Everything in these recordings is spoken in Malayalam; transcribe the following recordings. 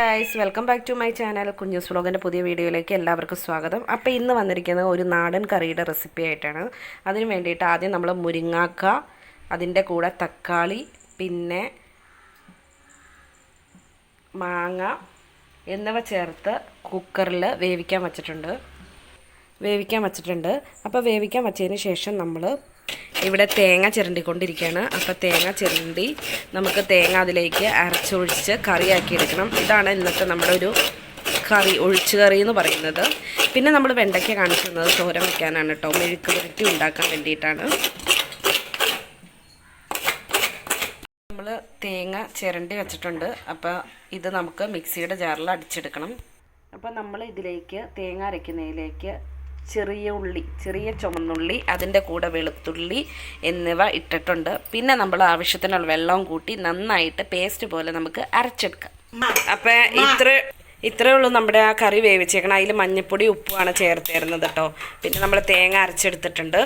Guys welcome back to my channel Kunjus വ്ളോഗിന്റെ പുതിയ വീഡിയോയിലേക്ക് എല്ലാവർക്കും സ്വാഗതം. അപ്പോൾ ഇന്ന് വന്നിരിക്കുന്നത് ഒരു നാടൻ കറിയുടെ റെസിപ്പി ആയിട്ടാണ്. അതിന് വേണ്ടിയിട്ട് ആദ്യം നമ്മൾ മുരിങ്ങാക്ക അതിന്റെ കൂടെ തക്കാളി പിന്നെ മാങ്ങ എന്നിവ ചേർത്ത് കുക്കറിൽ വേവിക്കാൻ വച്ചിട്ടുണ്ട്. വേവിക്കാൻ വച്ചിട്ടുണ്ട്. അപ്പോൾ വേവിക്കാൻ വച്ചതിന് ശേഷം നമ്മൾ ഇവിടെ തേങ്ങ ചിരണ്ടിക്കൊണ്ടിരിക്കുകയാണ്. അപ്പോൾ തേങ്ങ ചിരണ്ടി നമുക്ക് തേങ്ങ അതിലേക്ക് അരച്ചൊഴിച്ച് കറിയാക്കി എടുക്കണം. ഇതാണ് ഇന്നത്തെ നമ്മുടെ ഒരു കറി ഒഴിച്ചു കറി എന്ന് പറയുന്നത്. പിന്നെ നമ്മൾ വെണ്ടയ്ക്ക കാണിച്ചു തന്നത് തോരൻ വയ്ക്കാനാണ് കേട്ടോ. മെഴുക്ക് പുരട്ടി ഉണ്ടാക്കാൻ വേണ്ടിയിട്ടാണ്. നമ്മൾ തേങ്ങ ചിരണ്ടി വെച്ചിട്ടുണ്ട്. അപ്പോൾ ഇത് നമുക്ക് മിക്സിയുടെ ജാറിൽ അടിച്ചെടുക്കണം. അപ്പോൾ നമ്മൾ ഇതിലേക്ക് തേങ്ങ അരയ്ക്കുന്നതിലേക്ക് ചെറിയ ഉള്ളി ചെറിയ ചുമന്നുള്ളി അതിന്റെ കൂടെ വെളുത്തുള്ളി എന്നിവ ഇട്ടിട്ടുണ്ട്. പിന്നെ നമ്മൾ ആവശ്യത്തിനുള്ള വെള്ളവും കൂട്ടി നന്നായിട്ട് പേസ്റ്റ് പോലെ നമുക്ക് അരച്ചെടുക്കാം. അപ്പം ഇത്ര ഇത്രയേ ഉള്ളൂ നമ്മുടെ ആ കറി വേവിച്ചേക്കണം. അതിൽ മഞ്ഞൾപ്പൊടി ഉപ്പുമാണ് ചേർത്തിരുന്നത് കേട്ടോ. പിന്നെ നമ്മൾ തേങ്ങ അരച്ചെടുത്തിട്ടുണ്ട്.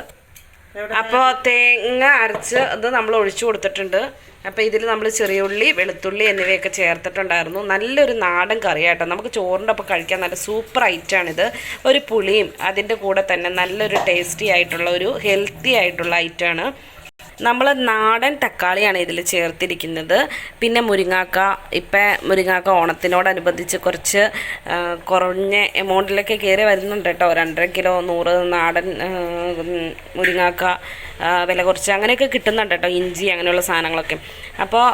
അപ്പോൾ തേങ്ങ അരച്ച് അത് നമ്മൾ ഒഴിച്ചു കൊടുത്തിട്ടുണ്ട്. അപ്പോൾ ഇതിൽ നമ്മൾ ചെറിയ ഉള്ളി വെളുത്തുള്ളി എന്നിവയൊക്കെ ചേർത്തിട്ടുണ്ടായിരുന്നു. നല്ലൊരു നാടൻ കറിയാട്ടോ. നമുക്ക് ചോറിന്റെ ഒപ്പം കഴിക്കാൻ നല്ല സൂപ്പർ ഐറ്റമാണിത് ഒരു പുളിയും അതിന്റെ കൂടെ തന്നെ നല്ലൊരു ടേസ്റ്റി ആയിട്ടുള്ള ഒരു ഹെൽത്തി ആയിട്ടുള്ള ഐറ്റമാണ് നമ്മൾ നാടൻ തക്കാളിയാണ് ഇതിൽ ചേർത്തിരിക്കുന്നത്. പിന്നെ മുരിങ്ങാക്ക ഇപ്പം മുരിങ്ങാക്ക ഓണത്തിനോടനുബന്ധിച്ച് കുറച്ച് കുറഞ്ഞ എമൗണ്ടിലൊക്കെ കയറി വരുന്നുണ്ട് കേട്ടോ. രണ്ടര കിലോ നൂറ് നാടൻ മുരിങ്ങാക്ക വില കുറച്ച് അങ്ങനെയൊക്കെ കിട്ടുന്നുണ്ട് കേട്ടോ. ഇഞ്ചി അങ്ങനെയുള്ള സാധനങ്ങളൊക്കെ. അപ്പോൾ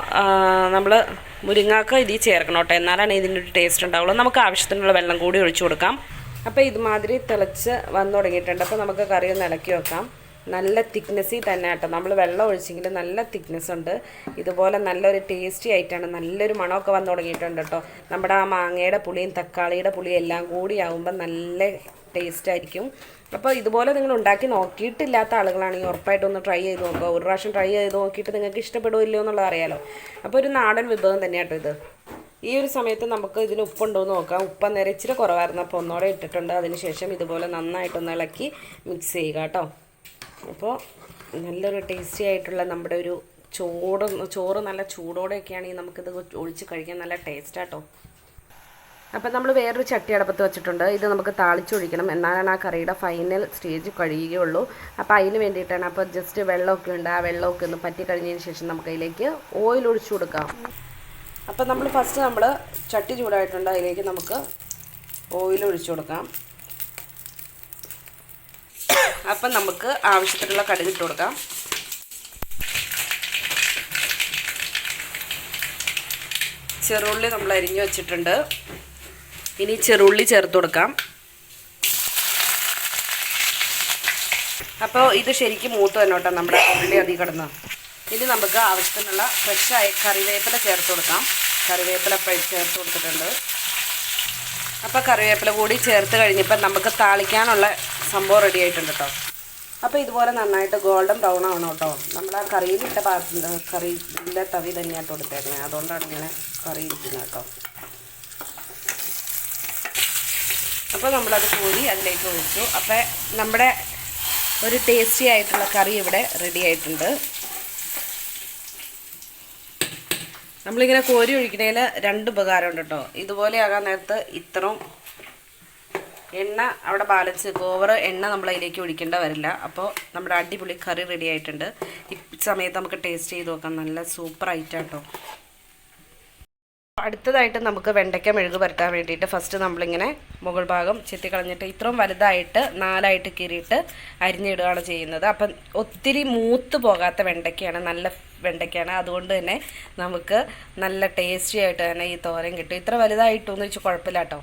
നമ്മൾ മുരിങ്ങാക്ക ഇതിൽ ചേർക്കണം കേട്ടോ എന്നാലാണ് ഇതിന്റെ ഒരു ടേസ്റ്റ് ഉണ്ടാവുള്ളൂ. നമുക്ക് ആവശ്യത്തിനുള്ള വെള്ളം കൂടി ഒഴിച്ചു കൊടുക്കാം. അപ്പോൾ ഇതുമാതിരി തിളച്ച് വന്നു തുടങ്ങിയിട്ടുണ്ട്. അപ്പോൾ നമുക്ക് കറി ഒന്ന് ഇളക്കി വെക്കാം. നല്ല തിക്നെസ്സിൽ തന്നെ കേട്ടോ. നമ്മൾ വെള്ളം ഒഴിച്ചെങ്കിൽ നല്ല തിക്നെസ് ഉണ്ട്. ഇതുപോലെ നല്ലൊരു ടേസ്റ്റി ആയിട്ടാണ് നല്ലൊരു മണമൊക്കെ വന്നു തുടങ്ങിയിട്ടുണ്ട് കേട്ടോ. നമ്മുടെ ആ മാങ്ങയുടെ പുളിയും തക്കാളിയുടെ പുളിയും എല്ലാം കൂടി ആകുമ്പോൾ നല്ല ടേസ്റ്റ് ആയിരിക്കും. അപ്പോൾ ഇതുപോലെ നിങ്ങൾ ഉണ്ടാക്കി നോക്കിയിട്ടില്ലാത്ത ആളുകളാണെങ്കിൽ ഉറപ്പായിട്ടും ഒന്ന് ട്രൈ ചെയ്ത് നോക്കുക. ഒരു പ്രാവശ്യം ട്രൈ ചെയ്ത് നോക്കിയിട്ട് നിങ്ങൾക്ക് ഇഷ്ടപ്പെടുമല്ലോ എന്നുള്ളത് അറിയാലോ. അപ്പോൾ ഒരു നാടൻ വിഭവം തന്നെയാട്ടോ ഇത്. ഈ ഒരു സമയത്ത് നമുക്ക് ഇതിന് ഉപ്പുണ്ടോ എന്ന് നോക്കാം. ഉപ്പ് അന്നേരം ഇച്ചിരി കുറവായിരുന്നു. അപ്പോൾ ഒന്നോടെ ഇട്ടിട്ടുണ്ട്. അതിനുശേഷം ഇതുപോലെ നന്നായിട്ടൊന്ന് ഇളക്കി മിക്സ് ചെയ്യുക കേട്ടോ. അപ്പോൾ നല്ലൊരു ടേസ്റ്റി ആയിട്ടുള്ള നമ്മുടെ ഒരു ചോറ് ചോറ് നല്ല ചൂടോടെയൊക്കെയാണെങ്കിൽ നമുക്കിത് ഒഴിച്ച് കഴിക്കാൻ നല്ല ടേസ്റ്റാട്ടോ അപ്പം നമ്മൾ വേറൊരു ചട്ടി അടപ്പത്ത് വെച്ചിട്ടുണ്ട്. ഇത് നമുക്ക് താളിച്ചൊഴിക്കണം. എന്നാലാണ് ആ കറിയുടെ ഫൈനൽ സ്റ്റേജ് കഴിയുകയുള്ളൂ. അപ്പോൾ അതിന് വേണ്ടിയിട്ടാണ് അപ്പോൾ ജസ്റ്റ് വെള്ളമൊക്കെ ഉണ്ട്. ആ വെള്ളമൊക്കെ ഒന്ന് പറ്റി കഴിഞ്ഞതിന് ശേഷം നമുക്ക് അതിലേക്ക് ഓയിൽ ഒഴിച്ചു കൊടുക്കാം. അപ്പം നമ്മൾ ഫസ്റ്റ് നമ്മൾ ചട്ടി ചൂടായിട്ടുണ്ട്. അതിലേക്ക് നമുക്ക് ഓയിൽ ഒഴിച്ചു കൊടുക്കാം. അപ്പം നമുക്ക് ആവശ്യത്തിനുള്ള കടുക് ഇട്ട് കൊടുക്കാം. ചെറുള്ളി നമ്മൾ അരിഞ്ഞു വെച്ചിട്ടുണ്ട്. ഇനി ചെറുള്ളി ചേർത്ത് കൊടുക്കാം. അപ്പോൾ ഇത് ശരിക്കും മൂത്ത് തന്നെ കേട്ടോ നമ്മുടെ ഉള്ളി അതി കിടന്ന്. ഇനി നമുക്ക് ആവശ്യത്തിനുള്ള ഫ്രഷായ കറിവേപ്പില ചേർത്ത് കൊടുക്കാം. കറിവേപ്പില ചേർത്ത് കൊടുത്തിട്ടുണ്ട്. അപ്പോൾ കറിവേപ്പില കൂടി ചേർത്ത് കഴിഞ്ഞപ്പോൾ നമുക്ക് താളിക്കാനുള്ള സംഭവം റെഡി ആയിട്ടുണ്ട് കേട്ടോ അപ്പോൾ ഇതുപോലെ നന്നായിട്ട് ഗോൾഡൻ ബ്രൗൺ ആവണം കേട്ടോ നമ്മൾ ആ കറിയിലിട്ട പാത്ര കറിയിലെ തവി തന്നെയാണ് കൊടുത്തേക്കുന്നത് അതുകൊണ്ടാണ് ഇങ്ങനെ കറി ഇരിക്കുന്നത് കേട്ടോ അപ്പോൾ നമ്മളത് കൂടി അതിലേക്ക് ഒഴിച്ചു. അപ്പോൾ നമ്മുടെ ഒരു ടേസ്റ്റി ആയിട്ടുള്ള കറി ഇവിടെ റെഡി ആയിട്ടുണ്ട്. നമ്മളിങ്ങനെ കോരി ഒഴിക്കുന്നതിൽ രണ്ട് ഉപകാരമുണ്ട് കേട്ടോ. ഇതുപോലെയാകാൻ നേരത്ത് ഇത്രയും എണ്ണ അവിടെ ബാലൻസ് ഓവർ എണ്ണ നമ്മൾ അതിലേക്ക് ഒഴിക്കേണ്ട വരില്ല. അപ്പോൾ നമ്മുടെ അടിപൊളി കറി റെഡി ആയിട്ടുണ്ട്. ഈ സമയത്ത് നമുക്ക് ടേസ്റ്റ് ചെയ്ത് നോക്കാം. നല്ല സൂപ്പർ ഐറ്റം കേട്ടോ അടുത്തതായിട്ട് നമുക്ക് വെണ്ടയ്ക്ക മെഴുക് പരത്താൻ വേണ്ടിയിട്ട് ഫസ്റ്റ് നമ്മളിങ്ങനെ മുകൾ ഭാഗം ചെത്തി കളഞ്ഞിട്ട് ഇത്രയും വലുതായിട്ട് നാലായിട്ട് കീറിയിട്ട് അരിഞ്ഞിടുകയാണ് ചെയ്യുന്നത്. അപ്പം ഒത്തിരി മൂത്ത് പോകാത്ത വെണ്ടയ്ക്കയാണ് നല്ല വെണ്ടയ്ക്കയാണ്. അതുകൊണ്ട് തന്നെ നമുക്ക് നല്ല ടേസ്റ്റി ആയിട്ട് തന്നെ ഈ തോരൻ കിട്ടും. ഇത്ര വലുതായിട്ടൊന്നും വെച്ച് കുഴപ്പമില്ല കേട്ടോ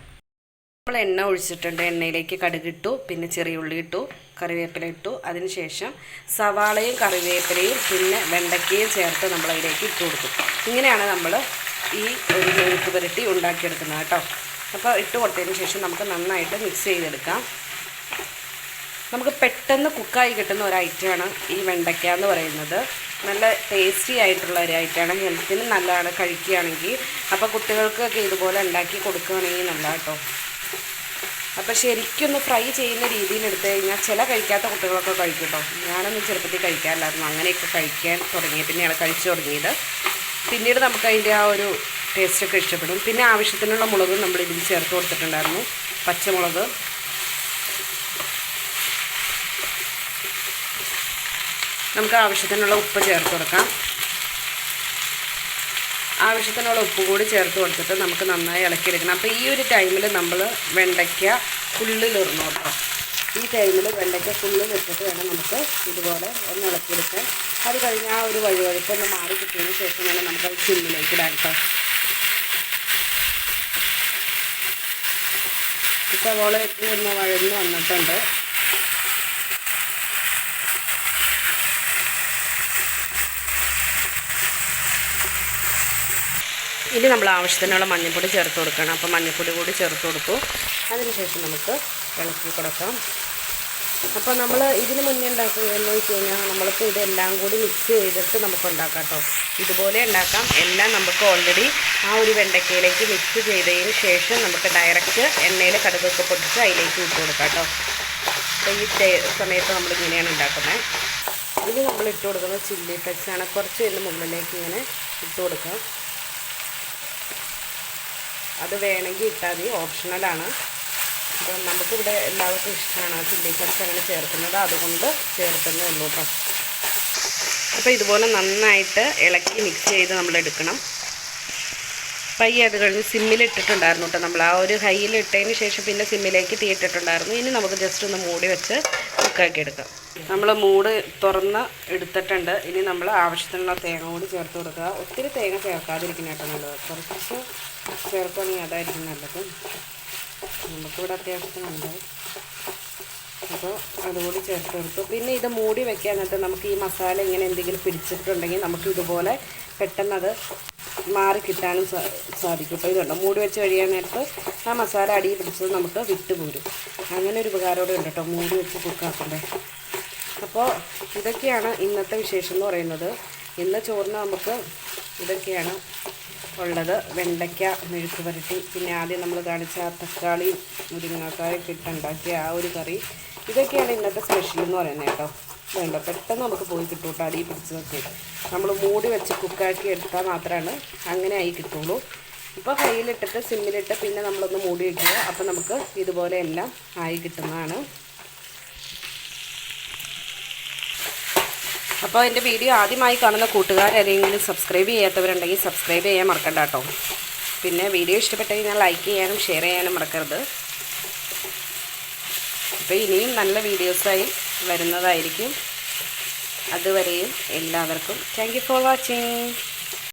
നമ്മൾ എണ്ണ ഒഴിച്ചിട്ടുണ്ട്. എണ്ണയിലേക്ക് കടുകിട്ടു പിന്നെ ചെറിയ ഉള്ളി ഇട്ടു കറിവേപ്പില ഇട്ടു. അതിനുശേഷം സവാളയും കറിവേപ്പിലയും പിന്നെ വെണ്ടയ്ക്കയും ചേർത്ത് നമ്മളതിലേക്ക് ഇട്ട് കൊടുക്കും ഇങ്ങനെയാണ് നമ്മൾ ഈ ഒരു മെഴുക്ക് പുരട്ടി ഉണ്ടാക്കിയെടുക്കുന്നത് കേട്ടോ. അപ്പോൾ ഇട്ട് കൊടുത്തതിന് ശേഷം നമുക്ക് നന്നായിട്ട് മിക്സ് ചെയ്തെടുക്കാം. നമുക്ക് പെട്ടെന്ന് കുക്കായി കിട്ടുന്ന ഒരു ഐറ്റമാണ് ഈ വെണ്ടയ്ക്ക എന്ന് പറയുന്നത്. നല്ല ടേസ്റ്റി ആയിട്ടുള്ള ഒരു ഐറ്റമാണ് ഹെൽത്തിന് നല്ലതാണ് കഴിക്കുകയാണെങ്കിൽ. അപ്പോൾ കുട്ടികൾക്കൊക്കെ ഇതുപോലെ ഉണ്ടാക്കി കൊടുക്കുകയാണെങ്കിൽ നല്ല കേട്ടോ. അപ്പോൾ ശരിക്കൊന്ന് ഫ്രൈ ചെയ്യുന്ന രീതിയിൽ എടുത്തു കഴിഞ്ഞാൽ ചില കഴിക്കാത്ത കുട്ടികളൊക്കെ കഴിക്കും കേട്ടോ. ഞാനൊന്നും ചെറുപ്പത്തിൽ കഴിക്കാറില്ലായിരുന്നു. അങ്ങനെയൊക്കെ കഴിക്കാൻ തുടങ്ങിയ പിന്നെയാണ് കഴിച്ചു തുടങ്ങിയത്. പിന്നീട് നമുക്ക് അതിന്റെ ആ ഒരു ടേസ്റ്റൊക്കെ ഇഷ്ടപ്പെടും. പിന്നെ ആവശ്യത്തിനുള്ള മുളക് നമ്മൾ ഇതിൽ ചേർത്ത് കൊടുത്തിട്ടുണ്ടായിരുന്നു. പച്ചമുളക്. നമുക്ക് ആവശ്യത്തിനുള്ള ഉപ്പ് ചേർത്ത് കൊടുക്കാം. ആവശ്യത്തിനുള്ള ഉപ്പ് കൂടി ചേർത്ത് കൊടുത്തിട്ട് നമുക്ക് നന്നായി ഇളക്കിയെടുക്കണം. അപ്പോൾ ഈ ഒരു ടൈമിൽ നമ്മൾ വെണ്ടയ്ക്ക ഉള്ളിലിറന്നു കേട്ടോ. ഈ ടൈമിൽ വെണ്ടയ്ക്ക വെച്ചിട്ട് വേണം നമുക്ക് ഇതുപോലെ ഒന്ന് ഇളക്കിയെടുക്കാൻ. അത് കഴിഞ്ഞ് ആ ഒരു വഴുവഴുപ്പൊന്ന് മാറി കിട്ടിയതിന് ശേഷം വേണം നമുക്ക് ചിമ്മിലേക്ക് ഇടാൻ കേട്ടോ സവോള ഒന്ന് വഴന്ന് വന്നിട്ടുണ്ട്. ഇനി നമ്മൾ ആവശ്യത്തിനുള്ള മഞ്ഞൾപ്പൊടി ചേർത്ത് കൊടുക്കണം. അപ്പോൾ മഞ്ഞൾപ്പൊടി കൂടി ചേർത്ത് കൊടുത്തു. അതിനുശേഷം നമുക്ക് ഇളക്കി കൊടുക്കാം. അപ്പോൾ നമ്മൾ ഇതിന് മുന്നേ ഉണ്ടാക്കുകയെന്ന് വെച്ച് കഴിഞ്ഞാൽ നമ്മൾക്ക് ഇതെല്ലാം കൂടി മിക്സ് ചെയ്തിട്ട് നമുക്ക് ഉണ്ടാക്കാം കേട്ടോ. ഇതുപോലെ ഉണ്ടാക്കാം. എല്ലാം നമുക്ക് ഓൾറെഡി ആ ഒരു വെണ്ടയ്ക്കയിലേക്ക് മിക്സ് ചെയ്തതിന് ശേഷം നമുക്ക് ഡയറക്റ്റ് എണ്ണയിൽ കടുകൊക്കെ പൊട്ടിച്ച് അതിലേക്ക് ഇട്ട് കൊടുക്കാം കേട്ടോ. അപ്പോൾ ഈ സമയത്ത് നമ്മൾ ഇങ്ങനെയാണ് ഉണ്ടാക്കുന്നത്. ഇനി നമ്മൾ ഇട്ട് കൊടുക്കുന്നത് ചില്ലി ഫ്ലെക്സ് ആണ് കുറച്ച് ഇതിന്റെ മുകളിലേക്ക് ഇങ്ങനെ ഇട്ട് കൊടുക്കാം. അത് വേണമെങ്കിൽ ഇട്ടാൽ മതി. ഓപ്ഷണലാണ് അപ്പോൾ നമുക്കിവിടെ എല്ലാവർക്കും ഇഷ്ടമാണ് ആ ചില്ലി ഫ്ലെക്സ് അങ്ങനെ ചേർക്കുന്നത്. അതുകൊണ്ട് ചേർക്കുന്നേ ഉള്ളൂ കേട്ടോ. അപ്പോൾ ഇതുപോലെ നന്നായിട്ട് ഇളക്കി മിക്സ് ചെയ്ത് നമ്മൾ എടുക്കണം. പയ്യെ അത് കഴിഞ്ഞ് സിമ്മിൽ ഇട്ടിട്ടുണ്ടായിരുന്നു കേട്ടോ നമ്മൾ. ആ ഒരു ഹൈയിൽ ഇട്ടതിന് ശേഷം പിന്നെ സിമ്മിലേക്ക് തീ ഇട്ടിട്ടുണ്ടായിരുന്നു. ഇനി നമുക്ക് ജസ്റ്റ് ഒന്ന് മൂടി വെച്ച് കുക്കാക്കി എടുക്കാം നമ്മൾ മൂട് തുറന്ന് എടുത്തിട്ടുണ്ട്. ഇനി നമ്മൾ ആവശ്യത്തിനുള്ള തേങ്ങ കൂടി ചേർത്ത് കൊടുക്കുക. ഒത്തിരി തേങ്ങ ചേർക്കാതിരിക്കുന്ന കേട്ടോ നല്ലത്. കുറച്ച് ചേർക്കുകയാണെങ്കിൽ അതായിരിക്കും നല്ലത്. നമുക്കിവിടെ അത്യാവശ്യത്തിനുണ്ട് അപ്പോൾ അതുകൂടി ചേർത്ത് കൊടുത്തു. പിന്നെ ഇത് മൂടി വെക്കാൻ എന്നിട്ട് നമുക്ക് ഈ മസാല ഇങ്ങനെ എന്തെങ്കിലും പിടിച്ചിട്ടുണ്ടെങ്കിൽ നമുക്ക് ഇതുപോലെ പെട്ടെന്ന് അത് മാറി കിട്ടാനും സാധിക്കും. ഇപ്പോൾ ഇതുണ്ട്? മൂടി വെച്ച് കഴിയാൻ നേരത്ത് ആ മസാല അടിയിൽ പിടിച്ചത് നമുക്ക് വിട്ടുപോരും അങ്ങനെ ഒരു ഉപകാരമോടെ ഉണ്ട് കേട്ടോ മൂടി വെച്ച് കുക്കാക്കുമ്പോൾ അപ്പോൾ ഇതൊക്കെയാണ് ഇന്നത്തെ വിശേഷം എന്ന് പറയുന്നത്. ഇന്ന് ചോറിന് നമുക്ക് ഇതൊക്കെയാണ് ഉള്ളത്. വെണ്ടയ്ക്ക മെഴുക്ക് പുരട്ടി പിന്നെ ആദ്യം നമ്മൾ കാണിച്ച തക്കാളി മുരിങ്ങാക്കായൊക്കെ ഇട്ടുണ്ടാക്കിയ ആ ഒരു കറി. ഇതൊക്കെയാണ് ഇന്നത്തെ സ്പെഷ്യൽ എന്ന് പറയുന്നത് കേട്ടോ. വേണ്ട. പെട്ടെന്ന് നമുക്ക് പോയി കിട്ടും കേട്ടോ അടിയിൽ പിടിച്ചതൊക്കെ. നമ്മൾ മൂടി വെച്ച് കുക്കാക്കി എടുത്താൽ മാത്രമാണ് അങ്ങനെ ആയി കിട്ടുള്ളൂ. ഇപ്പോൾ കയ്യിലിട്ടിട്ട് സിമ്മിലിട്ട് പിന്നെ നമ്മളൊന്ന് മൂടി വയ്ക്കുക അപ്പോൾ നമുക്ക് ഇതുപോലെ എല്ലാം ആയി കിട്ടുന്നതാണ്. അപ്പോൾ എന്റെ വീഡിയോ ആദ്യമായി കാണുന്ന കൂട്ടുകാരെങ്കിലും സബ്സ്ക്രൈബ് ചെയ്യാത്തവരുണ്ടെങ്കിൽ സബ്സ്ക്രൈബ് ചെയ്യാൻ മറക്കണ്ട കേട്ടോ. പിന്നെ വീഡിയോ ഇഷ്ടപ്പെട്ട് കഴിഞ്ഞാൽ ലൈക്ക് ചെയ്യാനും ഷെയർ ചെയ്യാനും മറക്കരുത്. അപ്പോൾ ഇനിയും നല്ല വീഡിയോസായി വരുന്നതായിരിക്കും. അതുവരെയും എല്ലാവർക്കും താങ്ക് ഫോർ വാച്ചിങ്